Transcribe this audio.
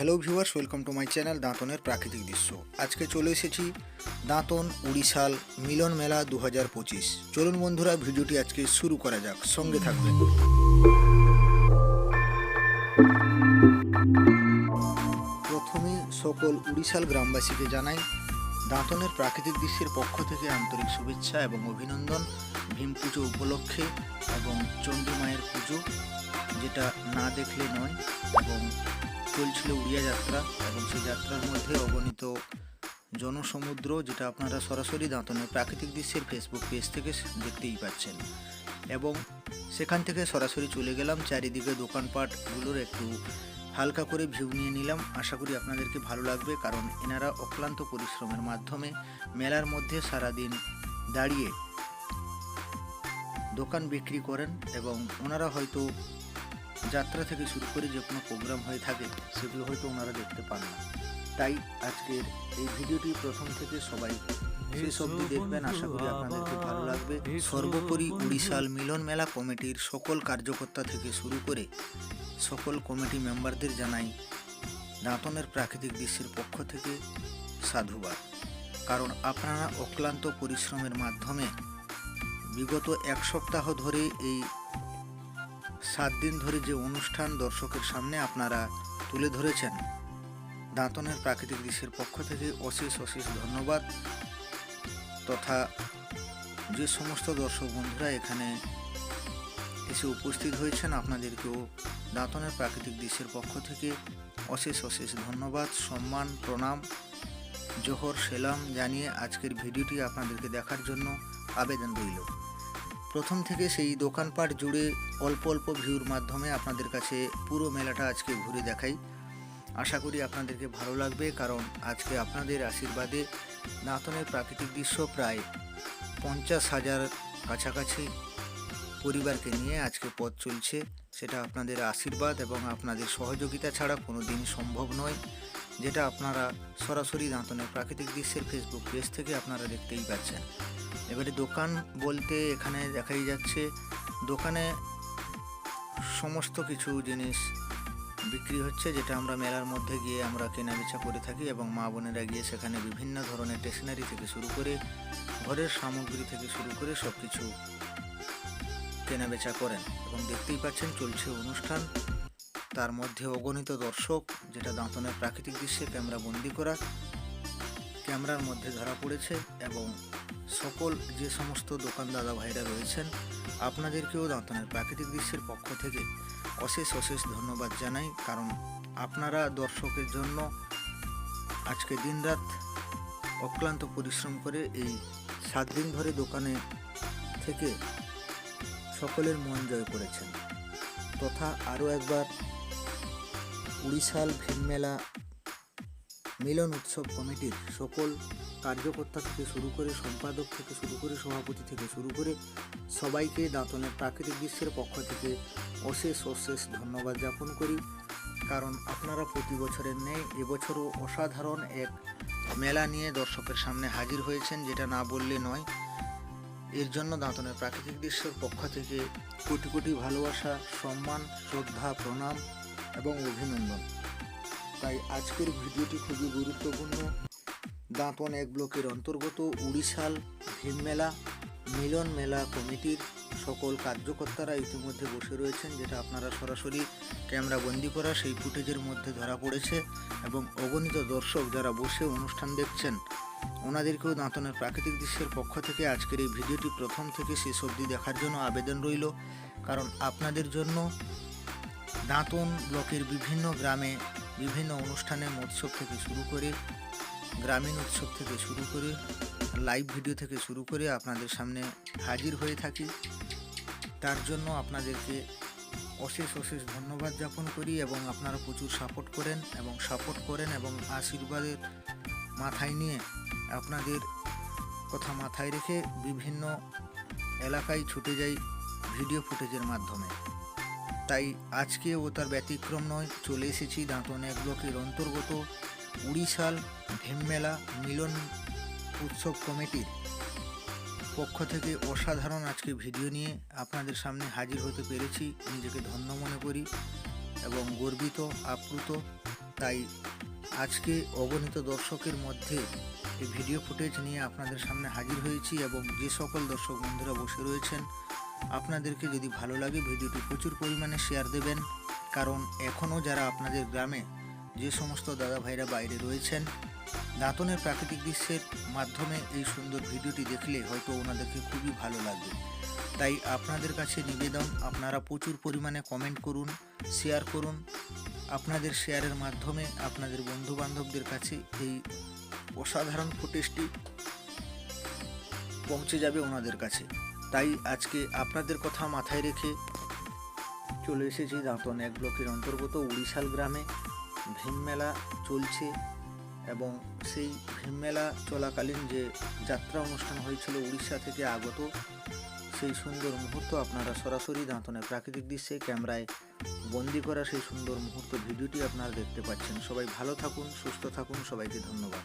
Hello viewers welcome to my channel দাঁতনের প্রাকৃতিক দৃশ্য আজকে চলে এসেছি দাঁতন উড়িষ্যাল মিলন মেলা দু হাজার পঁচিশ। চলুন বন্ধুরা, ভিডিওটি আজকে শুরু করা যাক। সঙ্গে থাকবেন। প্রথমে সকল উড়িষ্যাল গ্রামবাসীকে জানাই দাঁতনের প্রাকৃতিক দৃশ্যের পক্ষ থেকে আন্তরিক শুভেচ্ছা এবং অভিনন্দন। ভীম পুজো উপলক্ষে এবং চণ্ডী মায়ের পুজো, যেটা না দেখলে নয়, এবং চলছিল উড়িয়া যাত্রা এবং সেই যাত্রার মধ্যে অগণিত জনসমুদ্র যেটা আপনারা সরাসরি দাঁতনের প্রাকৃতিক দৃশ্যের ফেসবুক পেজ থেকে দেখতেই পাচ্ছেন। এবং সেখান থেকে সরাসরি চলে গেলাম, চারিদিকে দোকানপাটগুলোর একটু হালকা করে ভিউ নিয়ে নিলাম। আশা করি আপনাদেরকে ভালো লাগবে, কারণ এনারা অক্লান্ত পরিশ্রমের মাধ্যমে মেলার মধ্যে সারাদিন দাঁড়িয়ে দোকান বিক্রি করেন এবং ওনারা হয়তো যাত্রা থেকে শুরু করে যে কোনো প্রোগ্রাম হয়ে থাকে সেগুলো হয়তো ওনারা দেখতে পান না। তাই আজকের এই ভিডিওটি প্রথম থেকে সবাই শেষ অবধি দেখবেন। আশা করি আপনাদেরকে ভালো লাগবে। সর্বোপরি উড়িষ্যাল মিলন মেলা কমিটির সকল কার্যকর্তা থেকে শুরু করে সকল কমিটি মেম্বারদের জানাই দাঁতনের প্রাকৃতিক দৃশ্যের পক্ষ থেকে সাধুবাদ। কারণ আপনারা অক্লান্ত পরিশ্রমের মাধ্যমে বিগত এক সপ্তাহ ধরে এই সাত দিন ধরে যে অনুষ্ঠান দর্শকের সামনে আপনারা তুলে ধরেছেন, দাঁতনের প্রাকৃতিক দৃশ্যের পক্ষ থেকে অশেষ অশেষ ধন্যবাদ তথা যে সমস্ত দর্শক বন্ধুরা এখানে এসে উপস্থিত হয়েছেন, আপনাদেরকেও দাঁতনের প্রাকৃতিক দৃশ্যের পক্ষ থেকে অশেষ অশেষ ধন্যবাদ, সম্মান, প্রণাম, জোহর, সেলাম জানিয়ে আজকের ভিডিওটি আপনাদেরকে দেখার জন্য আবেদন রইল। প্রথম থেকে সেই দোকানপাট জুড়ে অল্প অল্প ভিউর মাধ্যমে আপনাদের কাছে পুরো মেলাটা আজকে ঘুরে দেখাই। আশা করি আপনাদেরকে ভালো লাগবে, কারণ আজকে আপনাদের আশীর্বাদে দাঁতনের প্রাকৃতিক দৃশ্য প্রায় পঞ্চাশ হাজার কাছাকাছি পরিবারকে নিয়ে আজকে পথ চলছে। সেটা আপনাদের আশীর্বাদ এবং আপনাদের সহযোগিতা ছাড়া কোনো দিন সম্ভব নয়, যেটা আপনারা সরাসরি দাঁতনের প্রাকৃতিক দৃশ্যের ফেসবুক পেজ থেকে আপনারা দেখতেই পাচ্ছেন। এবারে দোকান বলতে এখানে দেখাই যাচ্ছে, দোকানে সমস্ত কিছু জিনিস বিক্রি হচ্ছে, যেটা আমরা মেলার মধ্যে গিয়ে আমরা কেনাবেচা করে থাকি এবং মা বোনেরা গিয়ে সেখানে বিভিন্ন ধরনের স্টেশনারি থেকে শুরু করে, ঘরের সামগ্রী থেকে শুরু করে সব কিছু কেনাবেচা করেন এবং দেখতেই পাচ্ছেন চলছে অনুষ্ঠান। তার মধ্যে অগণিত দর্শক, যেটা দাঁতনের প্রাকৃতিক দৃশ্যে ক্যামেরা বন্দি করা। ক্যামেরার মধ্যে ধরা পড়েছে এবং সকল যে সমস্ত দোকান দাদা ভাইরা রয়েছেন, আপনাদেরকেও দাঁতনের প্রাকৃতিক দৃশ্যের পক্ষ থেকে অশেষ অশেষ ধন্যবাদ জানাই। কারণ আপনারা দর্শকের জন্য আজকে দিনরাত অক্লান্ত পরিশ্রম করে এই সাত দিন ধরে দোকানে থেকে সকলের মন জয় করেছেন। তথা আরও একবার উড়িষ্যাল ভীমমেলা মিলন উৎসব কমিটির সকল কার্যকর্তা থেকে শুরু করে সম্পাদক থেকে শুরু করে সভাপতি থেকে শুরু করে সবাইকে দাঁতনের প্রাকৃতিক দৃশ্যের পক্ষ থেকে অশেষ অশেষ ধন্যবাদ জ্ঞাপন করি। কারণ আপনারা প্রতি বছরের ন্যায় এবছরও অসাধারণ এক মেলা নিয়ে দর্শকের সামনে হাজির হয়েছেন, যেটা না বললে নয়। এর জন্য দাঁতনের প্রাকৃতিক দৃশ্যের পক্ষ থেকে কোটি কোটি ভালোবাসা, সম্মান, শ্রদ্ধা, প্রণাম এবং অভিনন্দন। তাই আজকের ভিডিওটি খুবই গুরুত্বপূর্ণ। দাঁতন এক ব্লকের অন্তর্গত উড়িষ্যাল ভীমমেলা মিলন মেলা কমিটির সকল কার্যকর্তারা ইতিমধ্যে বসে রয়েছেন, যেটা আপনারা সরাসরি ক্যামেরা বন্দি করা সেই ফুটেজের মধ্যে ধরা পড়েছে এবং অগণিত দর্শক যারা বসে অনুষ্ঠান দেখছেন, ওনাদেরকেও দাঁতনের প্রাকৃতিক দৃশ্যের পক্ষ থেকে আজকের এই ভিডিওটি প্রথম থেকে শেষ অবধি দেখার জন্য আবেদন রইল। কারণ আপনাদের জন্য দাঁতন ব্লকের বিভিন্ন গ্রামে বিভিন্ন অনুষ্ঠানে মৎস্য থেকে শুরু করে, গ্রামীণ উৎসব থেকে শুরু করে লাইভ ভিডিও থেকে শুরু করে আপনাদের সামনে হাজির হয়ে থাকি। তার জন্য আপনাদেরকে অশেষ অশেষ ধন্যবাদ জ্ঞাপন করি এবং আপনারা প্রচুর সাপোর্ট করেন এবং সাপোর্ট করেন এবং আশীর্বাদের মাথায় নিয়ে আপনাদের কথা মাথায় রেখে বিভিন্ন এলাকায় ছুটে যাই ভিডিও ফুটেজের মাধ্যমে। তাই আজকে ও তার ব্যতিক্রম নয়। চলে এসেছি দাঁতন এক ব্লকের অন্তর্গত উড়িশাল ভীমমেলা মিলন উৎসব কমিটির পক্ষ থেকে অসাধারণ আজকে ভিডিও নিয়ে আপনাদের সামনে হাজির হতে পেরেছি। নিজেকে ধন্য মনে করি এবং গর্বিত, আপ্লুত। তাই আজকে অগণিত দর্শকের মধ্যে এই ভিডিও ফুটেজ নিয়ে আপনাদের সামনে হাজির হয়েছি এবং যে সকল দর্শক বন্ধুরা বসে রয়েছেন আপনাদেরকে যদি ভালো লাগে ভিডিওটি প্রচুর পরিমাণে শেয়ার দেবেন। কারণ এখনও যারা আপনাদের গ্রামে যে সমস্ত দাদা ভাইরা বাইরে রয়েছেন, দাঁতনের প্রাকৃতিক দৃশ্যের মাধ্যমে এই সুন্দর ভিডিওটি দেখলে হয়তো ওনাদেরকে খুবই ভালো লাগবে। তাই আপনাদের কাছে নিবেদন, আপনারা প্রচুর পরিমাণে কমেন্ট করুন শেয়ার করুন। আপনাদের শেয়ারের মাধ্যমে আপনাদের বন্ধু বান্ধবদের কাছে এই অসাধারণ ফুটেজটি পৌঁছে যাবে ওনাদের কাছে। তাই আজকে আপনাদের কথা মাথায় রেখে চলে এসেছি দাঁতন এক ব্লকের অন্তর্গত উড়িশাল গ্রামে। ভীমমেলা চলছে এবং সেই ভীমমেলা চলাকালীন যে যাত্রা অনুষ্ঠান হয়েছিল উড়িষ্যা থেকে আগত, সেই সুন্দর মুহূর্ত আপনারা সরাসরি দাঁতনের প্রাকৃতিক দৃশ্যে ক্যামেরায় বন্দি করা সেই সুন্দর মুহূর্ত ভিডিওটি আপনারা দেখতে পাচ্ছেন। সবাই ভালো থাকুন, সুস্থ থাকুন, সবাইকে ধন্যবাদ।